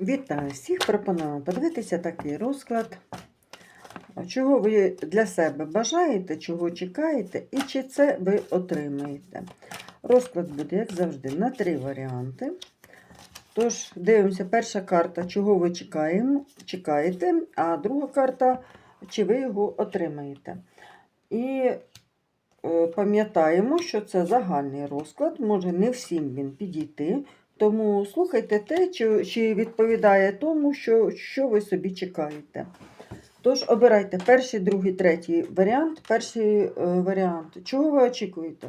Вітаю всіх! Пропоную подивитися такий розклад. Чого ви для себе бажаєте, чого чекаєте, і чи це ви отримаєте. Розклад буде, як завжди, на три варіанти. Тож, дивимося, перша карта, чого ви чекаємо, чекаєте, а друга карта, чи ви його отримаєте. І е, пам'ятаємо, що це загальний розклад, може не всім він підійти. Тому слухайте те, чи, чи відповідає тому, що, що ви собі чекаєте. Тож обирайте перший, другий, третій варіант. Перший е, варіант. Чого ви очікуєте?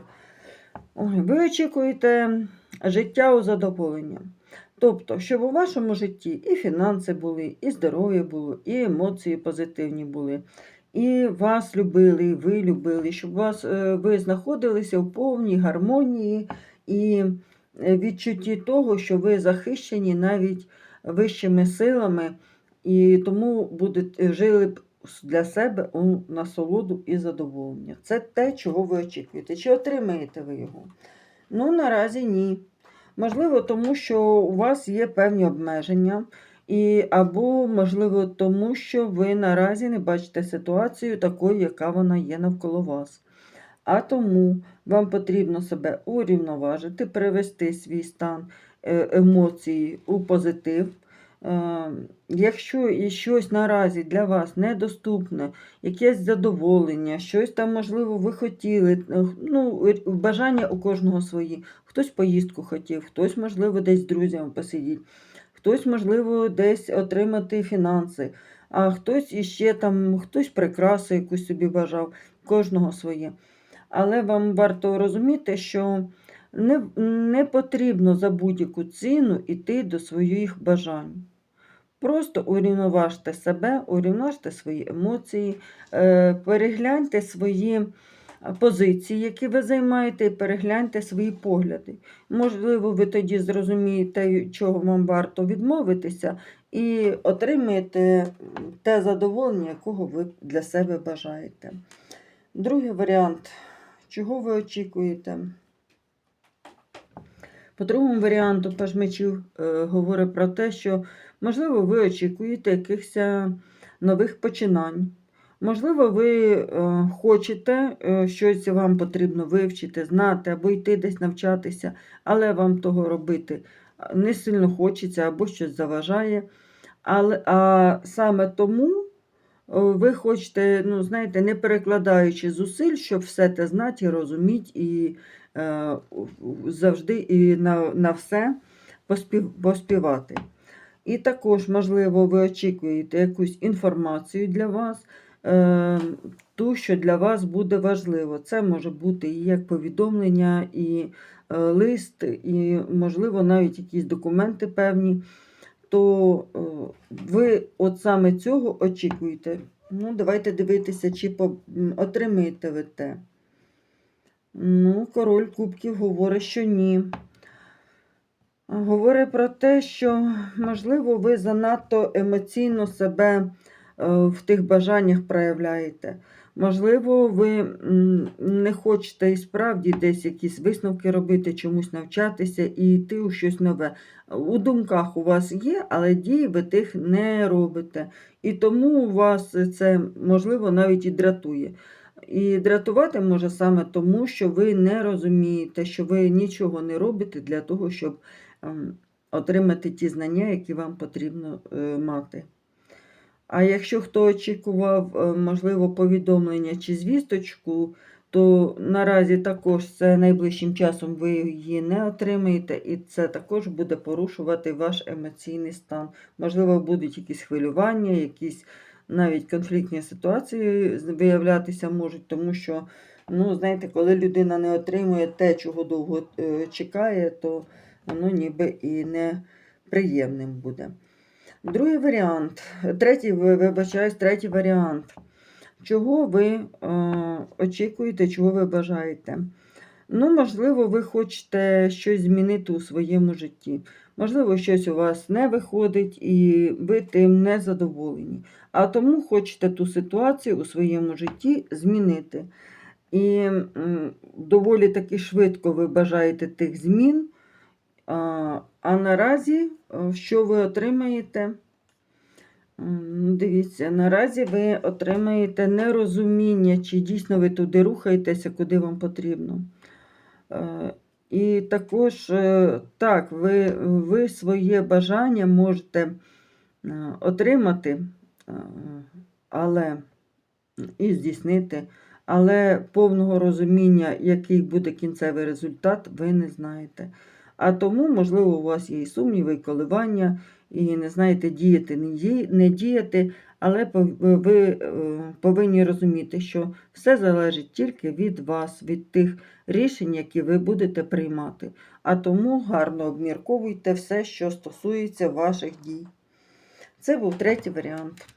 Ви очікуєте життя у задоволення. Тобто, щоб у вашому житті і фінанси були, і здоров'я було, і емоції позитивні були, і вас любили, і ви любили, щоб вас, е, ви знаходилися в повній гармонії і відчутті того, що ви захищені навіть вищими силами, і тому будете жили б для себе у насолоду і задоволення. Це те, чого ви очікуєте. Чи отримаєте ви його? Ну, наразі ні. Можливо, тому що у вас є певні обмеження, і, або, можливо, тому що ви наразі не бачите ситуацію такою, яка вона є навколо вас. А тому вам потрібно себе урівноважити, привести свій стан е, емоцій у позитив. Е, Якщо щось наразі для вас недоступне, якесь задоволення, щось там, можливо, ви хотіли, е, ну, бажання у кожного свої. Хтось поїздку хотів, хтось, можливо, десь з друзями посидіти, хтось, можливо, десь отримати фінанси, а хтось іще там, хтось прикрасу якусь собі бажав, кожного своє. Але вам варто розуміти, що не, не потрібно за будь-яку ціну йти до своїх бажань. Просто урівноважте себе, урівноважте свої емоції, е, перегляньте свої позиції, які ви займаєте, і перегляньте свої погляди. Можливо, ви тоді зрозумієте, чого вам варто відмовитися, і отримаєте те задоволення, якого ви для себе бажаєте. Другий варіант. Чого ви очікуєте? По другому варіанту паж мечів е, говорить про те, що, можливо, ви очікуєте якихось е, нових починань. Можливо, ви е, хочете щось вам потрібно вивчити, знати або йти десь навчатися, але вам того робити не сильно хочеться або щось заважає. Але, А саме тому ви хочете, ну, знаєте, не перекладаючи зусиль, щоб все те знати розуміти, і е, завжди і на, на все поспів, поспівати. І також, можливо, ви очікуєте якусь інформацію для вас, е, ту, що для вас буде важливо. Це може бути і як повідомлення, і е, лист, і, можливо, навіть якісь документи певні. То е, ви от саме цього очікуєте. Ну, давайте дивитися, чи отримаєте ви те. Ну, король кубків говорить, що ні. Говорить про те, що, можливо, ви занадто емоційно себе е, в тих бажаннях проявляєте. Можливо, ви не хочете і справді десь якісь висновки робити, чомусь навчатися і йти у щось нове. У думках у вас є, але дій ви тих не робите. І тому у вас це, можливо, навіть і дратує. І дратувати може саме тому, що ви не розумієте, що ви нічого не робите для того, щоб ем, отримати ті знання, які вам потрібно е, мати. А якщо хто очікував, е, можливо, повідомлення чи звісточку, то наразі також це найближчим часом ви її не отримаєте, і це також буде порушувати ваш емоційний стан. Можливо, будуть якісь хвилювання, якісь навіть конфліктні ситуації виявлятися можуть, тому що, ну, знаєте, коли людина не отримує те, чого довго е, чекає, то воно ніби і неприємним буде. Другий варіант, третій, вибачаюсь, третій варіант. Чого ви е, очікуєте, чого ви бажаєте? Ну, можливо, ви хочете щось змінити у своєму житті. Можливо, щось у вас не виходить, і ви тим не задоволені. А тому хочете ту ситуацію у своєму житті змінити. І доволі таки швидко ви бажаєте тих змін, А, наразі, е, що ви отримаєте? Ну, Дивіться, наразі ви отримаєте нерозуміння, чи дійсно ви туди рухаєтеся, куди вам потрібно. Е, І також, е, так, ви, ви своє бажання можете отримати, але і здійснити, але повного розуміння, який буде кінцевий результат, ви не знаєте. А тому, можливо, у вас є і сумніви, і коливання, і не знаєте, діяти, не, ді- не діяти, але ви е, повинні розуміти, що все залежить тільки від вас, від тих рішень, які ви будете приймати. А тому гарно обмірковуйте все, що стосується ваших дій. Це був третій варіант.